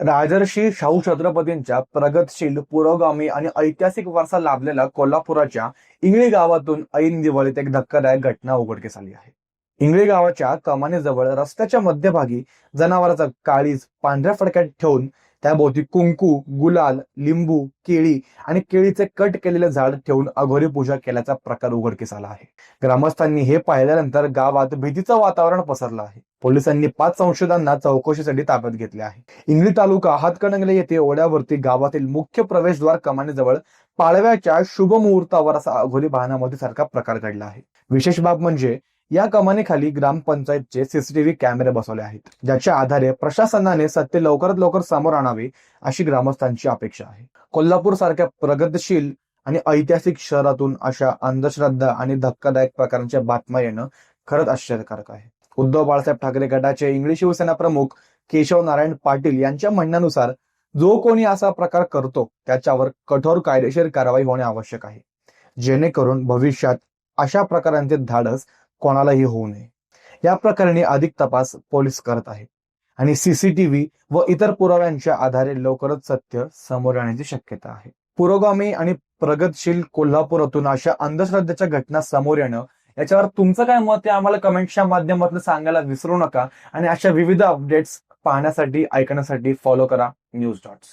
राजर्षी शाहू छत्रपतींच्या प्रगतशील पुरोगामी आणि ऐतिहासिक वारसा लाभलेल्या कोल्हापुराच्या इंगळी गावातून ऐन दिवाळीत एक धक्कादायक घटना उघडकीस आली आहे. इंगळी गावाच्या कमानीजवळ रस्त्याच्या मध्यभागी जनावरांचा काळीज पांढऱ्या फडक्यात ठेवून त्याभोवती कुंकू गुलाल लिंबू केळी आणि केळीचे कट केलेले झाड ठेवून अघोरी पूजा केल्याचा प्रकार उघडकीस आला आहे. ग्रामस्थांनी हे पाहिल्यानंतर गावात भीतीचं वातावरण पसरलं आहे. पोलिसांनी पाच संशोधांना चौकशीसाठी ताब्यात घेतले आहे. इंगळी तालुका हातकणंगले येथे ओढ्यावरती गावातील मुख्य प्रवेशद्वार कमानीजवळ पाळव्याच्या शुभ मुहूर्तावर असा अघोरी वाहनामध्ये सारखा प्रकार घडला आहे. विशेष बाब म्हणजे या कमानीखाली ग्रामपंचायतचे सीसीटीव्ही कॅमेरे बसवले आहेत ज्याच्या आधारे प्रशासनाने सत्य लवकरात लवकर समोर आणावे अशी ग्रामस्थांची अपेक्षा आहे. कोल्हापूर सारख्या प्रगतशील आणि ऐतिहासिक शहरातून अशा अंधश्रद्धा आणि धक्कादायक प्रकारांच्या बातम्या येणं खरंच आश्चर्यकारक आहे. उद्धव बाळासाहेब ठाकरे गटाचे इंग्लिश शिवसेना प्रमुख केशव नारायण पाटील यांच्या म्हणण्यानुसार जो कोणी असा प्रकार करतो त्याच्यावर कठोर कायदेशीर कारवाई होणे आवश्यक आहे. जेणेकरून भविष्यात अशा प्रकारांचे धाडस कोणालाही होऊ नये. या प्रकरणी अधिक तपास पोलीस करत आहेत. आणि सीसीटीव्ही व इतर पुराव्यांच्या आधारे लवकरच सत्य समोर येण्याची शक्यता आहे. पुरोगामी आणि प्रगतशील कोल्हापुरातून अशा अंधश्रद्धेच्या घटना समोर येणं याच्यावर तुमचं काय मत आहे? आम्हाला कमेंटच्या माध्यमातून सांगायला विसरू नका. आणि अशा विविध अपडेट्स पाहण्यासाठी ऐकण्यासाठी फॉलो करा न्यूज डॉट्स